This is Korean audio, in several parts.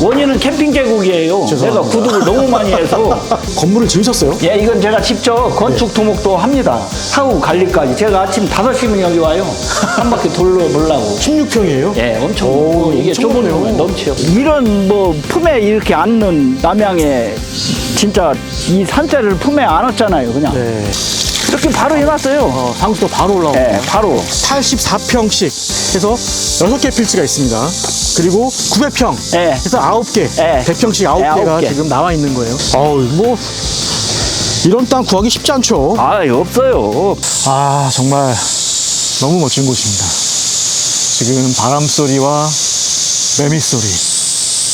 원인은 캠핑 제국이에요. 제가 구독을 너무 많이 해서. 건물을 지으셨어요? 예, 이건 제가 직접 건축 토목도 합니다. 사후 관리까지. 제가 아침 5시면 여기 와요. 한 바퀴 돌려보려고. 16평이에요? 예, 엄청 오, 이게 엄청 좁은 크네요. 면 넘치요. 이런 뭐 품에 이렇게 안는 남양에 진짜 이 산세를 품에 안았잖아요, 그냥. 네. 이렇게 바로 해놨어요. 어, 상수도 바로 올라오고 예, 바로. 84평씩 해서 6개 필지가 있습니다. 그리고 900평 예. 해서 9개, 예. 100평씩 예, 9개가 아홉 개. 지금 나와 있는 거예요. 어우, 뭐 이런 땅 구하기 쉽지 않죠. 아, 없어요. 아, 정말 너무 멋진 곳입니다. 지금 바람 소리와 매미 소리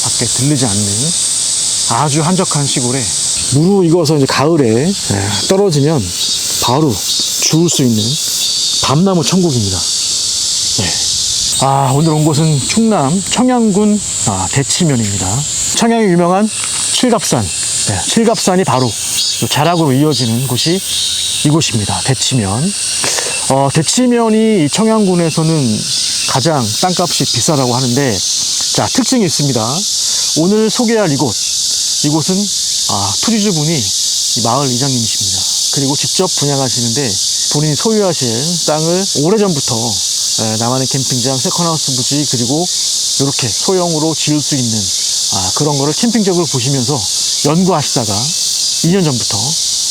밖에 들리지 않는 아주 한적한 시골에 무르익어서 이제 가을에 예, 떨어지면 바로 주울 수 있는 밤나무 천국입니다. 네. 아, 오늘 온 곳은 충남 청양군 아, 대치면입니다. 청양이 유명한 칠갑산. 네, 칠갑산이 바로 요 자락으로 이어지는 곳이 이곳입니다. 대치면. 어, 대치면이 이 청양군에서는 가장 땅값이 비싸다고 하는데, 자, 특징이 있습니다. 오늘 소개할 이곳. 이곳은, 아, 토지주분이 이 마을 이장님이십니다. 그리고 직접 분양하시는데, 본인이 소유하실 땅을 오래전부터 에, 나만의 캠핑장, 세컨하우스 부지, 그리고 이렇게 소형으로 지을 수 있는 아, 그런 거를 캠핑적으로 보시면서 연구하시다가 2년 전부터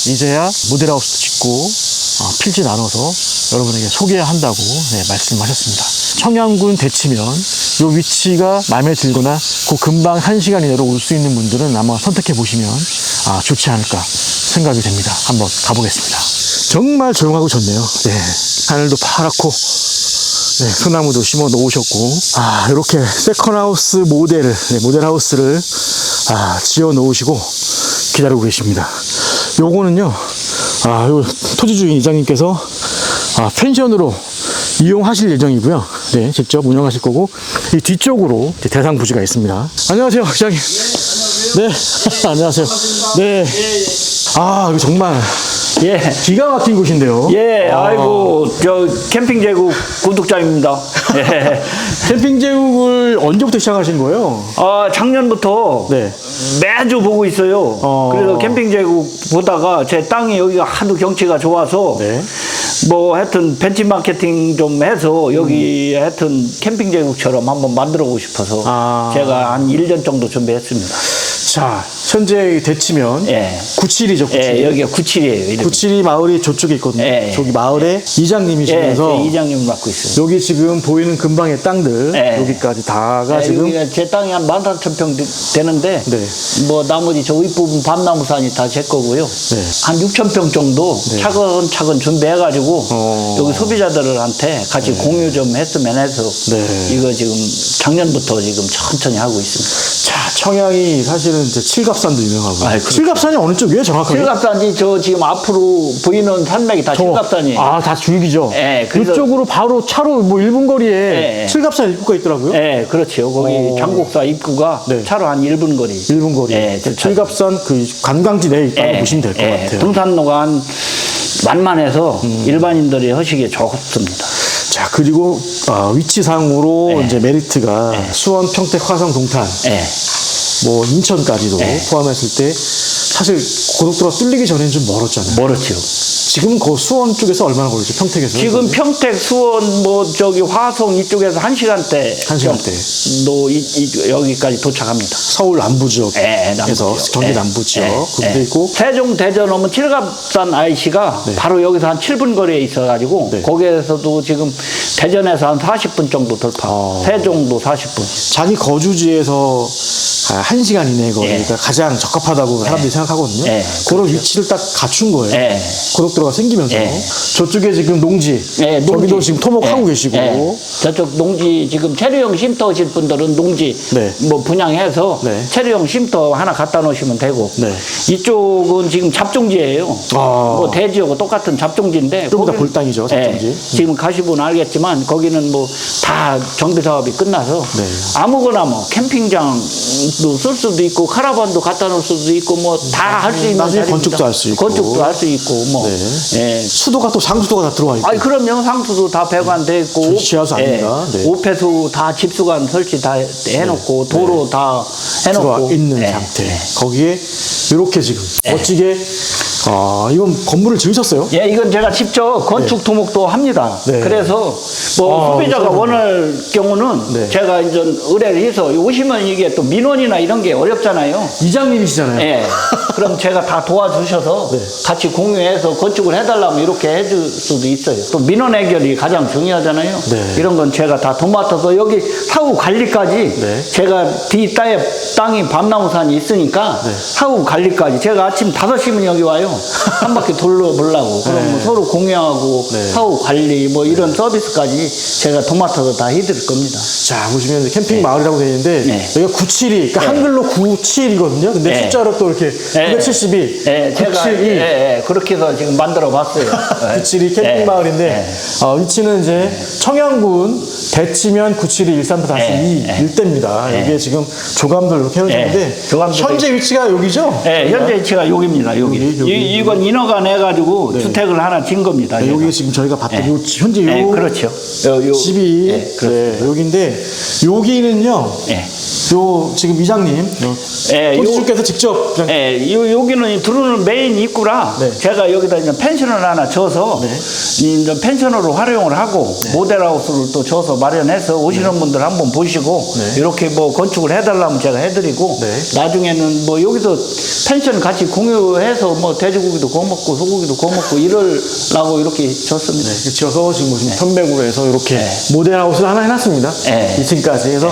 이제야 모델하우스 짓고 아, 필지 나눠서 여러분에게 소개한다고 네, 말씀하셨습니다. 청양군 대치면 이 위치가 마음에 들거나 그 금방 한 시간 이내로 올 수 있는 분들은 아마 선택해 보시면 아, 좋지 않을까 생각이 됩니다. 한번 가보겠습니다. 정말 조용하고 좋네요. 네, 하늘도 파랗고 네, 소나무도 심어 놓으셨고, 아, 이렇게 세컨하우스 모델을, 네, 모델하우스를, 아, 지어 놓으시고 기다리고 계십니다. 요거는요, 아, 요 토지주인 이장님께서, 아, 펜션으로 이용하실 예정이고요. 네, 직접 운영하실 거고, 이 뒤쪽으로 이제 대상 부지가 있습니다. 안녕하세요, 이장님. 네, 안녕하세요. 네. 아, 이거 정말 예. 기가 막힌 곳인데요. 예, 아이고, 저 캠핑 제국 구독자입니다. 예. 캠핑 제국을 언제부터 시작하신 거예요? 아, 작년부터 네. 매주 보고 있어요. 어. 그래서 캠핑 제국 보다가 제 땅이 여기가 하도 경치가 좋아서 네. 뭐 하여튼 벤치 마케팅 좀 해서 여기 하여튼 캠핑 제국처럼 한번 만들어 보고 싶어서 아. 제가 한 1년 정도 준비했습니다. 자, 현재 대치면 예. 97이죠, 97. 예, 여기가 97이에요. 이름이. 97이 마을이 저쪽에 있거든요. 예, 예. 저기 마을의 예, 이장님이시면서 제 이장님 맡고 있어요. 여기 지금 보이는 근방의 땅들 예. 여기까지 다가 네, 지금 여기가 제 땅이 한 13,000평 되는데 네. 뭐 나머지 저 윗부분 밤나무산이 다 제 거고요. 네. 한 6,000평 정도 차근차근 준비해가지고 어. 여기 소비자들한테 같이 공유 좀 했으면 해서 네. 이거 지금 작년부터 지금 천천히 하고 있습니다. 자, 청양이 사실은 이제 칠갑산도 유명하고. 아이, 그렇죠. 칠갑산이 어느 쪽이에요, 정확하게? 칠갑산이 저 지금 앞으로 보이는 산맥이 다 저- 칠갑산이에요. 아, 다 줄기죠. 예, 그래서- 이쪽으로 바로 차로 뭐 1분 거리에 예, 예. 칠갑산 입구가 있더라고요. 네, 그렇죠. 거기 어. 장곡사 입구가 네. 차로 한 1분 거리. 1분 거리. 예, 그. 칠갑산 그 관광지 내에 있다고 예, 보시면 될 것 예, 같아요. 음. 등산로가 한 만만해서 일반인들이 하시기에 좋습니다. 자, 그리고 어, 위치상으로 예. 이제 메리트가 수원, 평택, 화성, 동탄, 예. 뭐 인천까지도 예. 포함했을 때 사실 고속도로가 뚫리기 전에는 좀 멀었잖아요. 멀었죠. 지금 그 수원 쪽에서 얼마나 걸리죠? 평택에서? 지금 평택, 수원, 뭐 저기 화성 이쪽에서 한 시간대. 한 시간대. 도 이, 이- 여기까지 도착합니다. 서울 남부 지역에서 예. 경기 예, 남부 지역 예, 예. 있고 세종 대전 오면 칠갑산 IC가 네. 바로 여기서 한 7분 거리에 있어가지고 네. 거기에서도 지금 대전에서 한 40분 정도 돌파. 어. 세종도 40분. 자기 거주지에서 아, 한 시간 이내 거리가 가장 적합하다고 사람들이 생각 하거든요. 예, 그런 위치를 딱 갖춘 거예요. 예. 고속도로가 생기면서 예. 저쪽에 지금 농지, 예, 농지. 저기도 지금 토목하고 예, 계시고 예. 저쪽 농지 지금 체류용 쉼터 오실 분들은 농지 네. 뭐 분양해서 네. 체류용 쉼터 하나 갖다 놓으시면 되고 네. 이쪽은 지금 잡종지예요. 아. 뭐 대지하고 똑같은 잡종지인데 거기는- 골당이죠, 잡종지. 예, 지금 가시면 알겠지만 거기는 뭐 다 정비 사업이 끝나서 네. 아무거나 뭐 캠핑장 쓸 수도 있고 카라반도 갖다 놓을 수도 있고 뭐다 할 수 있는 나중에 자리입니다. 건축도 할수 있고. 건축도 할 수 있고 뭐 네. 예. 수도가 또 상수도가 다 들어와 있고. 아니 그럼요 상수도 다 배관돼 있고 지하수 아닙니다. 네. 오폐수 다 집수관 설치 다 해놓고 도로 다 들어와 해놓고 있는 예. 상태. 거기에 이렇게 지금 멋지게 아 이건 건물을 지으셨어요? 예, 이건 제가 직접 건축 토목도 합니다. 네. 그래서 뭐 아, 소비자가 그렇구나. 원할 경우는 네. 제가 이제 의뢰를 해서 오시면 이게 또 민원이나 이런 게 어렵잖아요. 이장님이시잖아요. 예. 그럼 제가 다 도와주셔서 네. 같이 공유해서 건축을 해달라면 이렇게 해줄 수도 있어요. 또 민원 해결이 가장 중요하잖아요. 네. 이런 건 제가 다 도맡아서 여기 사후 관리까지 네. 제가 뒤 땅에 땅이 밤나무산이 있으니까 네. 사후 관리까지 제가 아침 5시면 여기 와요. 한 바퀴 돌려보려고. 그럼 뭐 서로 공유하고 네. 사후 관리 뭐 이런 서비스까지 제가 도맡아서 다 해드릴 겁니다. 자 보시면 캠핑 마을이라고 되어 있는데 네. 여기가 972, 그러니까 네. 한글로 97이거든요. 근데 네. 숫자로 또 이렇게 네. 972, 예, 제가 972. 예, 예, 그렇게 해서 지금 만들어 봤어요. 972 캠핑 마을인데 어, 위치는 이제 청양군 대치면 972 134-2 예, 예. 일대입니다. 예. 여기에 지금 조감들 이렇게 해놓으셨는데 예, 현재 위치가 여기죠? 예, 현재 위치가 여기입니다. 여기. 여기, 여기. 이, 이건 인허가 내 가지고 주택을 하나 진 겁니다. 네. 여기 지금 저희가 봤던 예. 요, 현재 요 예, 그렇죠. 요, 요, 집이 예, 네, 그렇습니다. 여기인데 여기는요. 예. 요 지금 이장님 요 예, 요- 토지주께서 직접 그냥 예, 요, 여기는 들어오는 메인 입구라 네. 제가 여기다 이제 펜션을 하나 져서 네. 이 이제 펜션으로 활용을 하고 모델하우스를 또 져서 마련해서 오시는 분들 한번 보시고 네. 이렇게 뭐 건축을 해달라면 제가 해드리고 네. 나중에는 뭐 여기서 펜션 같이 공유해서 뭐 돼지고기도 구워 먹고 소고기도 구워 먹고 이러려고 이렇게 졌습니다. 이렇게 지어서 지금 보시면 편백으로 해서 이렇게 네. 모델하우스를 하나 해놨습니다. 네. 2층까지 해서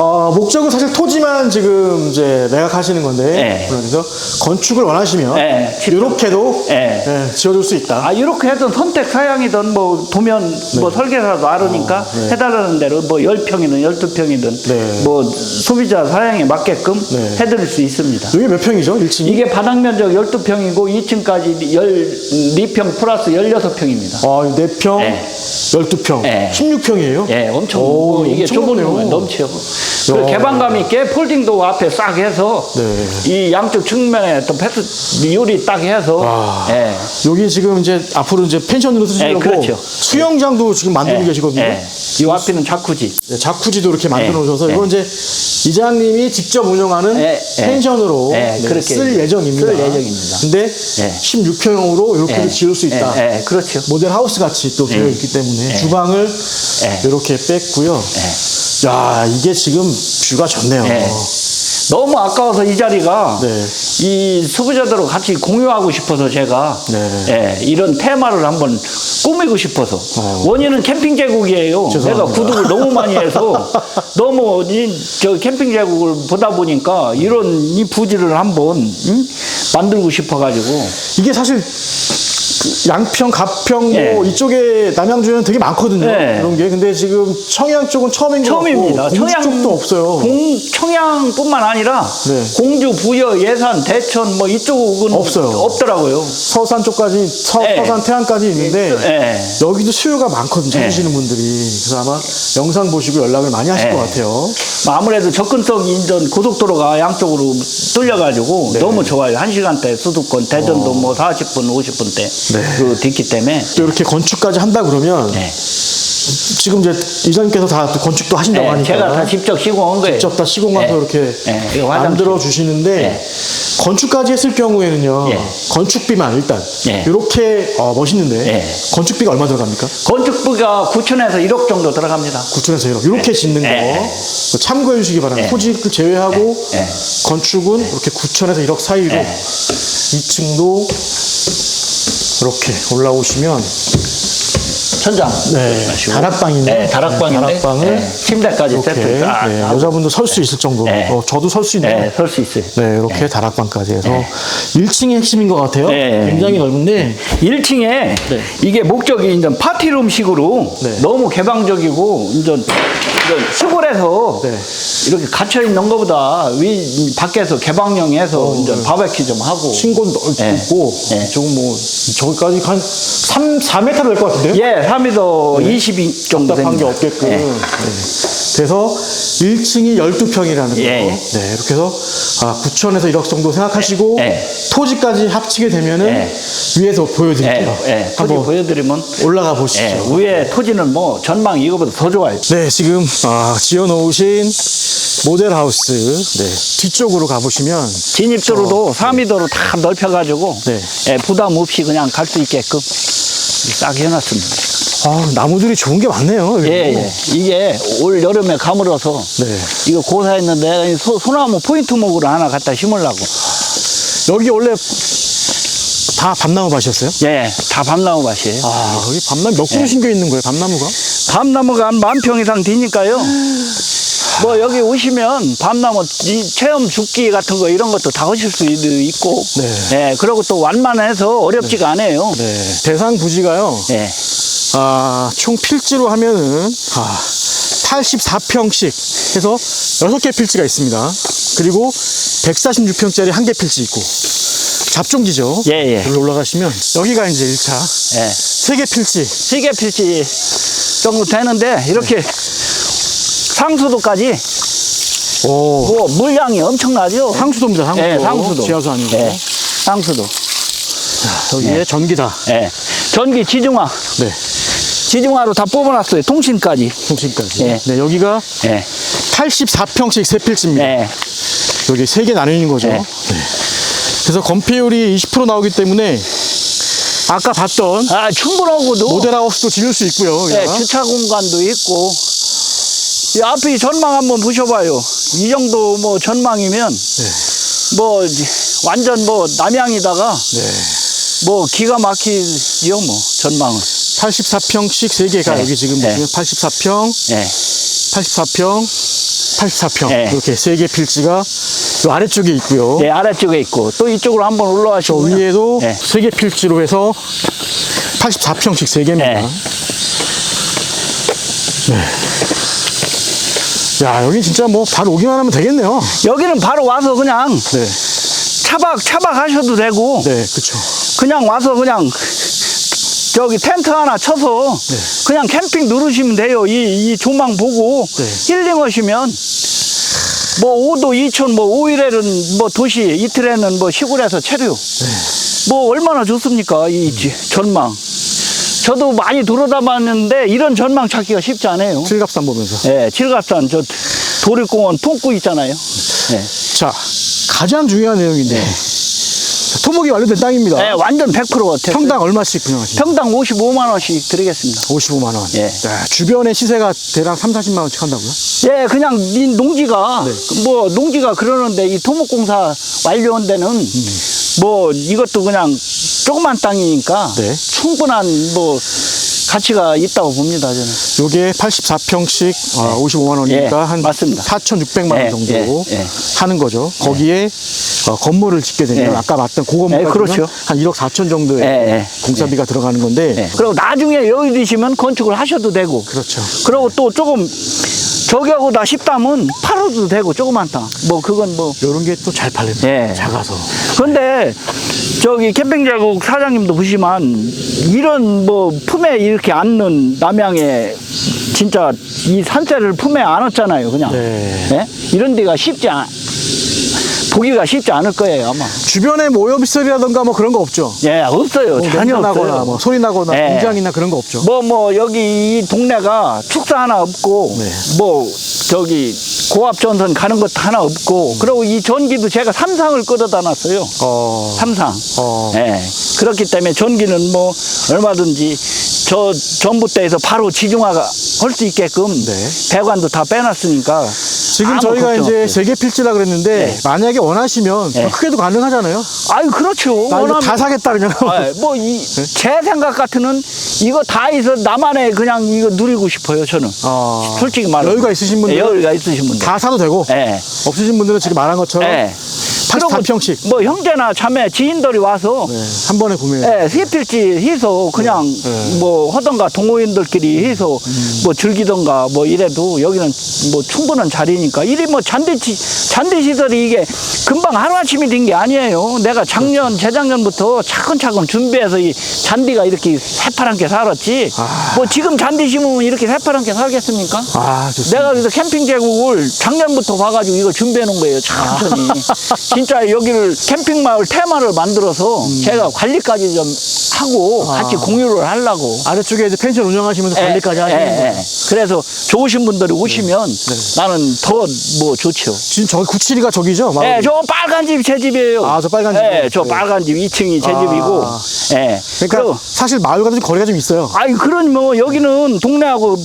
어, 목적은 사실 토지만 지금 이제 매각하시는 건데 네. 그래서 건축을 원하시면 네. 이렇게도 네. 네, 지어줄 수 있다. 아 이렇게 해서 선택 사양이든 뭐 도면 뭐 설계사도 알으니까 네. 해달라는 대로 뭐 10평이든 12평이든 네. 뭐 소비자 사양에 맞게끔 네. 해드릴 수 있습니다. 여기 몇 평이죠? 1층이? 이게 바닥 면적 12평이고 2층까지 14평 플러스 16평입니다. 아, 4평, 네. 12평, 네. 16평이에요? 예, 엄청 오, 뭐 이게 엄청 좁은 넓네요. 그리고 야. 개방감 있게 폴딩도 앞에 싹 해서 네. 이 양쪽 측면에 또 패스 유리 딱 해서 와. 예. 여기 지금 이제 앞으로 이제 펜션으로 쓰시려고 네, 그렇죠. 수영장도 지금 만들고 예, 계시거든요. 예. 이 앞에는 자쿠지. 네, 자쿠지도 이렇게 만들어 네, 놓으셔서 네. 이건 이제 이장님이 직접 운영하는 네, 네. 펜션으로 네, 네, 그렇게 쓸 예정입니다. 쓸 예정입니다. 근데 네. 16평형으로 이렇게도 예. 지을 수 있다. 예, 예, 그렇죠. 모델 하우스 같이 또 되어 있기 때문에 네. 주방을 네. 이렇게 뺐고요. 야 이게 지금 뷰가 좋네요. 예. 너무 아까워서 이 자리가 네. 이 소비자들과 같이 공유하고 싶어서 제가 네. 예, 이런 테마를 한번 꾸미고 싶어서 원인은 캠핑 제국이에요. 내가 어. 죄송합니다. 구독을 너무 많이 해서 너무 이, 저 캠핑 제국을 보다 보니까 이런 이 부지를 한번 응? 만들고 싶어가지고. 이게 사실 그 양평, 가평 뭐 예. 이쪽에 남양주에는 되게 많거든요. 네. 이런 게 근데 지금 청양 쪽은 처음인 것 처음입니다. 같고 공주 쪽도 없어요. 공, 청양뿐만 아니라 네. 공주, 부여, 예산, 대천 뭐 이쪽은 없어요. 없더라고요. 서산 쪽까지 서, 네. 서산 태안까지 있는데 예. 여기도 수요가 많거든요. 네. 찾으시는 분들이 그래서 아마 영상 보시고 연락을 많이 하실 네. 것 같아요. 뭐 아무래도 접근성 인전 고속도로가 양쪽으로 뚫려가지고 네. 너무 좋아요. 한 시간대 수도권 대전도 뭐 40분, 50분대 네. 그 됐기 때문에 또 이렇게 건축까지 한다 그러면 네. 지금 이제 이장님께서 다 건축도 하신다고 네, 하니까 제가 다 직접 시공한 거예요. 직접 다 시공해서 네. 이렇게 네, 이거 화장실. 만들어 주시는데 네. 건축까지 했을 경우에는요 예. 건축비만 일단 예. 이렇게 어, 멋있는데 예. 건축비가 얼마 들어갑니까? 건축비가 9천에서 1억 정도 들어갑니다. 9천에서 1억 이렇게 짓는 거 예. 그거 참고해 주시기 바랍니다. 예. 토지를 제외하고 예. 건축은 이렇게 9천에서 1억 사이로 예. 2층도 이렇게 올라오시면 천장. 네. 다락방이네요. 네, 다락방인데 네, 다락방을 네, 침대까지 이렇게 세트 딱 네, 하고. 여자분도 설 수 있을 정도로 네. 어, 저도 설 수 있네요. 네, 설 수 있어요. 네, 이렇게 다락방까지 해서 1층이 핵심인 것 같아요. 네. 굉장히 넓은데 1층에 이게 목적이 이제 파티룸식으로 네. 너무 개방적이고 이제, 이제 시골에서 네. 이렇게 갇혀 있는 것보다 위 밖에서 개방형해서 이제 바베큐 좀 하고 층고 넓고 네. 네. 저거 뭐 저기까지 한 3, 4m 될 것 같은데요? 예, 3미터 22 정도 답답한 게 됩니다. 없게끔 예. 네. 그래서 1층이 12평이라는 거. 예, 예. 네, 이렇게 해서 아, 9천에서 1억 정도 생각하시고 예, 예. 토지까지 합치게 되면은 예. 위에서 보여드릴게요. 예, 예. 토지 한번 보여드리면 올라가 보시죠. 예, 위에 토지는 뭐 전망 이거보다 더 좋아요. 네, 지금 아, 지어 놓으신 모델 하우스 네, 뒤쪽으로 가보시면 진입도로도 4미터로 다 넓혀가지고 어. 네. 예, 부담 없이 그냥 갈 수 있게끔 싹 해놨습니다. 아, 나무들이 좋은 게 많네요. 여기. 예, 예. 이게 올 여름에 가물어서 네. 이거 고사했는데 소, 소나무 포인트목으로 하나 갖다 심으려고. 여기 원래 다 밤나무 밭이었어요? 예, 다 밤나무 밭이에요. 아, 여기 밤나무 몇 예. 그루 심겨 있는 거예요, 밤나무가? 밤나무가 한 만 평 이상 되니까요. 뭐 여기 오시면 밤나무 이 체험 죽기 같은 거 이런 것도 다 하실 수 있고. 네. 예, 그리고 또 완만해서 어렵지가 않아요. 네. 대상 부지가요, 예. 아, 총 필지로 하면은, 아, 84평씩 해서 6개 필지가 있습니다. 그리고 146평짜리 한 개 필지 있고, 잡종지죠. 예, 예. 여기 올라가시면, 여기가 이제 1차, 예. 3개 필지. 시계 필지 정도 되는데 이렇게 상수도까지 오. 뭐 물량이 엄청나죠. 상수도입니다, 상수도. 예, 상수도. 지하수 아니고. 예, 상수도. 여기에 전기다. 예. 전기 지중화, 네. 지중화로 다 뽑아놨어요. 통신까지. 통신까지. 예. 네, 여기가 예, 84평씩 세 필지입니다. 예, 여기 세 개 나뉘는 거죠. 네. 네. 그래서 건폐율이 20% 나오기 때문에 아까 봤던 아 충분하고도. 모델하우스도 지을 수 있고요. 예, 여기다가. 주차 공간도 있고. 이 앞에 전망 한번 보셔봐요. 이 정도 뭐 전망이면 네. 뭐 완전 뭐 남양이다가 네. 뭐 기가 막히죠 뭐 전망은. 84평씩 세 개가 네. 여기 지금 네. 보시면 84평, 예. 84평, 84평 네. 이렇게 세 개 필지가 요 아래쪽에 있고요. 예, 아래쪽에 있고 또 이쪽으로 한번 저 올라가시고 위에도 예. 세개 필지로 해서 84평씩 세 개입니다. 네. 야 여기 진짜 뭐 바로 오기만 하면 되겠네요. 여기는 바로 와서 그냥 네, 차박 차박 하셔도 되고 네, 그렇죠. 그냥 와서 그냥 저기 텐트 하나 쳐서 네. 그냥 캠핑 누르시면 돼요. 이, 이 조망 보고 네. 힐링하시면 뭐 5도 2천 뭐 5일에는 뭐 도시 이틀에는 뭐 시골에서 체류 네. 뭐 얼마나 좋습니까 이 지- 전망 저도 많이 돌아다봤는데 이런 전망 찾기가 쉽지 않아요. 칠갑산 보면서. 예, 칠갑산 저 도립공원 품구 있잖아요. 예. 자, 가장 중요한 내용인데 토목이 완료된 땅입니다. 예, 완전 100% 됐어요. 평당 얼마씩 분양하십니까? 평당 55만 원씩 드리겠습니다. 55만 원. 예. 네, 주변의 시세가 대략 3, 40만 원씩 한다고요? 예, 그냥 이 농지가 네. 뭐 농지가 그러는데 이 토목공사 완료한 데는 음. 뭐 이것도 그냥 조그만 땅이니까 네. 충분한 뭐 가치가 있다고 봅니다 저는. 요게 84평씩 아, 55만 원이니까 예, 한 맞습니다. 4,600만 원 예, 정도 예, 예. 하는 거죠. 거기에 어, 건물을 짓게 되면 예. 아까 봤던 고건물 예, 그렇죠. 한 1억 4천 정도의 예, 예. 공사비가 들어가는 건데 예. 그리고 나중에 여유 되시면 건축을 하셔도 되고. 그렇죠. 그리고 또 조금 저기하고다 싶다면 팔아도 되고 조그만 땅. 뭐 그건 뭐. 이런 게 또 잘 팔립니다. 예. 작아서. 근데 저기 캠핑 자국 사장님도 보시면 이런 뭐 품에 이렇게 안는 남양에 진짜 이 산세를 품에 안았잖아요 그냥 네. 예? 이런 데가 쉽지 않 보기가 쉽지 않을 거예요 아마 주변에 뭐 오염시설이라던가 뭐 그런 거 없죠. 예 없어요 뭐 전혀 나거나 뭐 소리 나거나 예. 공장이나 그런 거 없죠. 뭐 뭐 여기 이 동네가 축사 하나 없고 네. 뭐 저기 고압 전선 가는 것도 하나 없고 그리고 이 전기도 제가 삼상을 끌어다 놨어요 어. 삼상 어. 예. 그렇기 때문에 전기는 뭐 얼마든지 저 전봇대에서 바로 지중화가 할 수 있게끔 네. 배관도 다 빼놨으니까 지금 저희가 이제. 세계 필지라 그랬는데 네. 만약에 원하시면 네. 더 크게도 가능하잖아요. 아유 그렇죠. 나 이거 원하면- 다 사겠다 그냥. 뭐이 제 생각 같으는 이거 다 해서 나만의 그냥 이거 누리고 싶어요 저는. 어. 솔직히 말하면 여유가 있으신 분들은 예, 여유가 있으신 분들. 다 사도 되고 예. 없으신 분들은 지금 말한 것처럼 예. 84평씩 뭐 형제나 자매 지인들이 와서 네, 한 번에 구매. 예, 세필지 해서 그냥 네. 뭐 하던가 동호인들끼리 해서 뭐 즐기던가 뭐 이래도 여기는 뭐 충분한 자리니 까 이리 뭐 잔디 치- 잔디 시설이 이게 금방 하루아침이 된 게 아니에요. 내가 작년, 재작년부터 차근차근 준비해서 이 잔디가 이렇게 새파랗게 살았지. 아. 뭐 지금 잔디 심으면 이렇게 새파랗게 살겠습니까? 아, 좋습니다. 내가 그래서 캠핑 제국을 작년부터 봐가지고 이거 준비해 놓은 거예요. 천천히. 진짜 여기를 캠핑 마을 테마를 만들어서 제가 관리까지 좀 하고 아. 같이 공유를 하려고. 아래쪽에 이제 펜션 운영하시면서 관리까지 예, 하시는 예, 거예요. 예. 그래서 좋으신 분들이 오시면 나는 더뭐 좋죠. 지금 저기 97이가 저기죠? 마을이? 예, 저 빨간 집 제 집이에요. 아, 저 빨간? 예, 저 네. 빨간 집 2층이 제 아. 집이고. 예. 그러니까 그리고 사실 마을과 좀 거리가 좀 있어요. 아니 그런 뭐 여기는 동네하고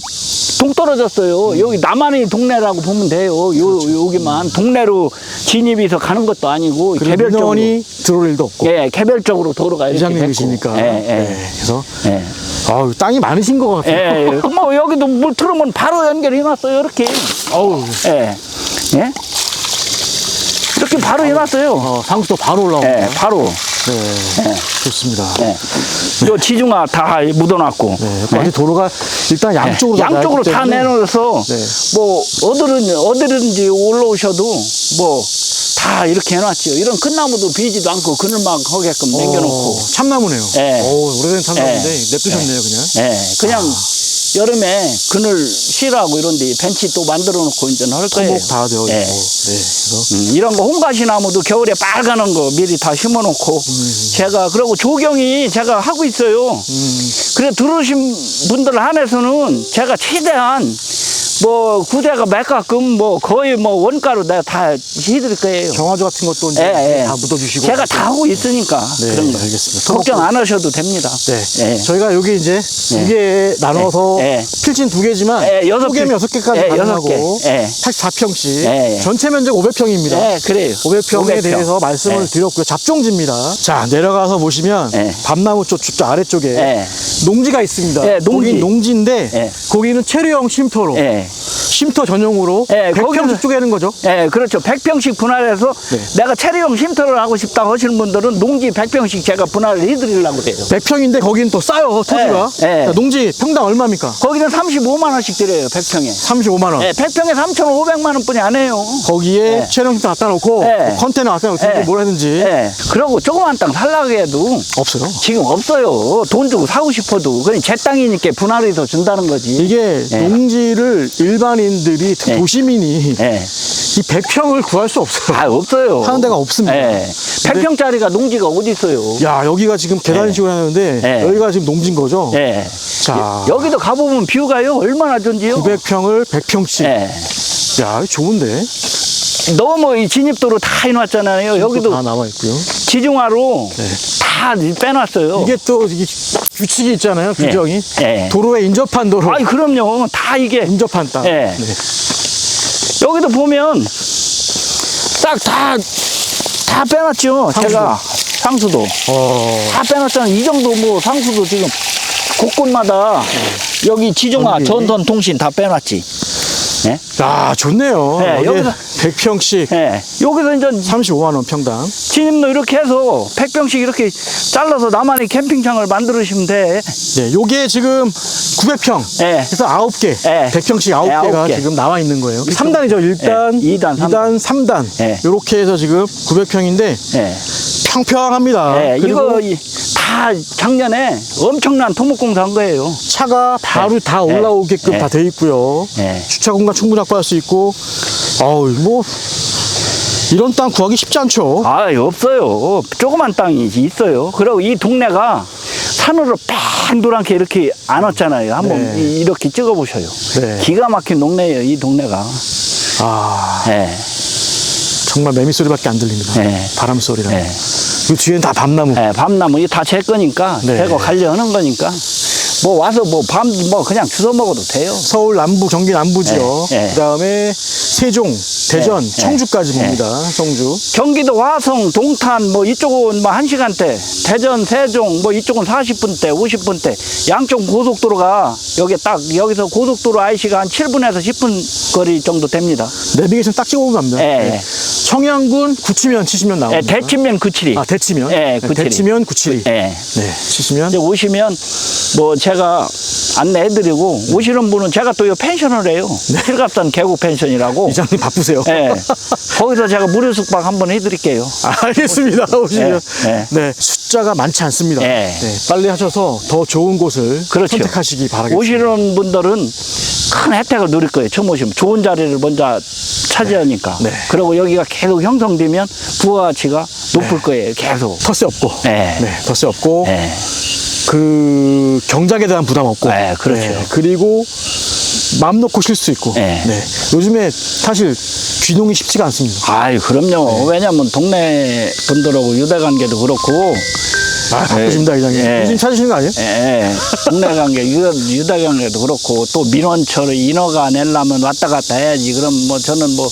동떨어졌어요. 여기 나만의 동네라고 보면 돼요. 요 여기만 동네로 진입해서 가는 것도 아니고 개별적으로 들어올 일도 없고. 예, 개별적으로 도로가 이렇게. 이장님이시니까. 예, 예. 네, 그래서 예. 아우, 땅이 많으신 것 같아요. 예, 예. 뭐 여기도 물 틀으면 바로 연결해 놨어요. 이렇게. 어우, 예. 예? 이렇게 바로 해 놨어요. 어, 상수도 바로 올라오고. 예, 바로. 네, 좋습니다. 예. 요 지중화 다 묻어놨고. 네, 완전 도로가 일단 양쪽으로 다 양쪽으로 다 내놓아서 네. 뭐 어디든 어디든지 올라오셔도 뭐 다 이렇게 해놨죠. 이런 큰 나무도 비지도 않고 그늘막 하게끔 남겨놓고. 어, 참나무네요. 예. 오, 오래된 참나무인데 예. 냅두셨네요, 그냥. 예, 그냥 여름에 그늘 쉬라고 이런데 벤치 또 만들어 놓고 이제 할 거예요. 토목 다 되어 있고. 예. 네, 그래서 음, 이런 거 홍가시 나무도 겨울에 빨간한 거 미리 다 심어 놓고 제가 그리고 조경이 제가 하고 있어요. 음, 그래 들으신 분들 한해서는 제가 최대한 뭐 구대가 맥가끔 뭐 거의 뭐 원가로 내가 다 해드릴 거예요. 경화조 같은 것도 이제 예, 예. 다 묻어주시고. 제가 다 하고 있으니까 네, 그런 거 알겠습니다. 걱정 안 하셔도 됩니다. 네. 예. 저희가 여기 이제 두 개 나눠서 예. 필진 두 개지만 예, 여섯 소개면 필- 여섯 개까지 예, 여섯 가능하고 개. 예. 84평씩 예, 예. 전체 면적 500평입니다. 네, 그래요. 500평에 500평. 대해서 말씀을 예. 드렸고요. 잡종지입니다. 자, 내려가서 보시면 예. 밤나무 쪽, 쪽 아래쪽에 예. 농지가 있습니다. 예, 농지. 거긴 농지인데 예. 거기는 체류형 쉼터로 예. 쉼터 전용으로 예, 100평씩 거기는- 쪼개는 거죠. 예, 그렇죠. 100평씩 분할해서 네. 내가 체류용 쉼터를 하고 싶다 하시는 분들은 농지 100평씩 제가 분할을 해드리려고 그래요. 100평인데 거긴 또 싸요, 토지가. 예, 예. 자, 농지 평당 얼마입니까? 거기는 35만 원씩 드려요, 100평에. 35만 원. 예, 100평에 3,500만 원뿐이 안 해요. 거기에 예. 쉼터 갖다 놓고 예. 뭐 컨테이너 갖다 놓고 예. 뭘 하든지 예. 그러고 조그만 땅 살라고 해도 없어요. 지금 없어요. 돈 주고 사고 싶어도. 그냥 제 땅이니까 분할해서 준다는 거지. 이게 예. 농지를 일반인 들이 특히 예. 도시민이 예. 이 100평을 구할 수 없어요. 아, 없어요. 하는 데가 없습니다. 예. 100평짜리가 농지가 어디 있어요? 야 여기가 지금 계단 예. 식으로 하는데 예. 여기가 지금 농지인 거죠? 예. 자 여기도 가보면 뷰가요 얼마나 좋은지요. 900평을 100평씩. 예. 야 좋은데. 너무 이 진입도로 다 해놨잖아요. 여기도 다 나와 있고요. 지중화로 네. 다 빼놨어요. 이게 또 이게 규칙이 있잖아요. 규정이. 예. 도로에 인접한 도로. 아이 그럼요. 다 이게 인접한 땅. 예. 네. 여기도 보면 딱 다 다 빼놨죠. 상수도. 제가 상수도 어. 다 빼놨잖아요. 이 정도 뭐 상수도 지금 곳곳마다 여기 지중화. 전선 통신 다 빼놨지. 예? 야 좋네요. 네, 여기 여기서- 100평씩 예. 여기서 이제 35만 원 평당. 진입로 이렇게 해서 100병씩 이렇게 잘라서 나만의 캠핑장을 만들으시면 돼. 네, 요게 지금 900평. 예. 그래서 9개. 예. 100평씩 예, 9개가 아홉 개. 지금 나와 있는 거예요. 3단이죠. 1단, 예, 이단, 2단, 3단. 예. 요렇게 해서 지금 900평인데 예. 평평합니다. 예, 아, 그리고 이거 이- 다 작년에 엄청난 토목공사 한 거예요. 차가 바로 예. 다 올라오게끔 예. 다돼 있고요. 예. 주차 공간 충분히 확보할 수 있고. 어우, 뭐 이런 땅 구하기 쉽지 않죠. 아, 없어요. 조그만 땅이 있어요. 그리고 이 동네가 산으로 뺑도랗게 이렇게 안 왔잖아요. 한번 네. 이- 이렇게 찍어 보셔요. 네. 기가 막힌 동네예요, 이 동네가. 아, 예. 정말 매미 소리밖에 안 들립니다. 예. 바람 소리랑. 예. 그 뒤엔 다 밤나무. 예, 밤나무 이거 다제 거니까 네. 제거 관리하는 거니까 뭐 와서 뭐 밤 뭐 그냥 주워 먹어도 돼요. 서울 남부, 경기 남부 지역, 예, 예. 그다음에 세종, 대전, 예, 청주까지 예. 봅니다. 청주. 경기도 화성, 동탄 뭐 이쪽은 뭐 1시간대, 대전, 세종 뭐 이쪽은 40분대, 50분대 양쪽 고속도로가 여기 딱 여기서 고속도로 IC가 한 7분에서 10분 거리 정도 됩니다. 내비게이션 딱 찍어보면 갑니다. 예, 네. 예. 청양군 구치면 치시면 예, 나옵니다. 대치면 972. 아, 대치면? 예, 네, 972. 대치면 972. 예. 네, 치시면. 이제 오시면 뭐 제가 안내해드리고 오시는 분은 제가 또 이 펜션을 해요. 칠갑산 계곡 펜션이라고. 네. 이장님 바쁘세요. 예. 거기서 제가 무료 숙박 한번 해드릴게요. 알겠습니다. 오시면. 네, 네, 숫자가 많지 않습니다. 네. 빨리 하셔서 더 좋은 곳을 그렇죠. 선택하시기 바라겠습니다. 오시는 분들은 큰 혜택을 누릴 거예요. 처음 오시면 좋은 자리를 먼저 차지하니까. 네. 그리고 여기가 계속 형성되면 부가가치가 높을 거예요. 계속. 텃세 없고. 네. 텃세 없고. 예. 그 경작에 대한 부담 없고. 네, 그렇죠. 그리고 마음 놓고 쉴 수 있고. 네. 요즘에 사실 귀농이 쉽지가 않습니다. 아유, 그럼요. 왜냐면 동네 분들하고 유대 관계도 그렇고. 아, 바쁘십니다, 이장님. 예. 요즘 찾으시는 거 아니에요? 예, 동네 관계, 유- 유대 관계도 그렇고, 또 민원처를 인허가 내려면 왔다 갔다 해야지. 그럼 뭐 저는 뭐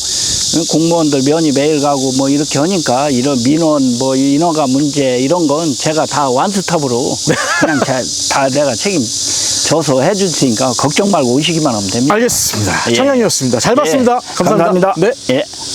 공무원들 면이 매일 가고 뭐 이렇게 하니까 이런 민원, 뭐 인허가 문제 이런 건 제가 다 완스톱으로 그냥 제- 다 내가 책임져서 해줄 테니까 걱정 말고 오시기만 하면 됩니다. 알겠습니다. 예. 청양이었습니다. 잘 봤습니다. 예, 감사합니다. 감사합니다. 네. 예.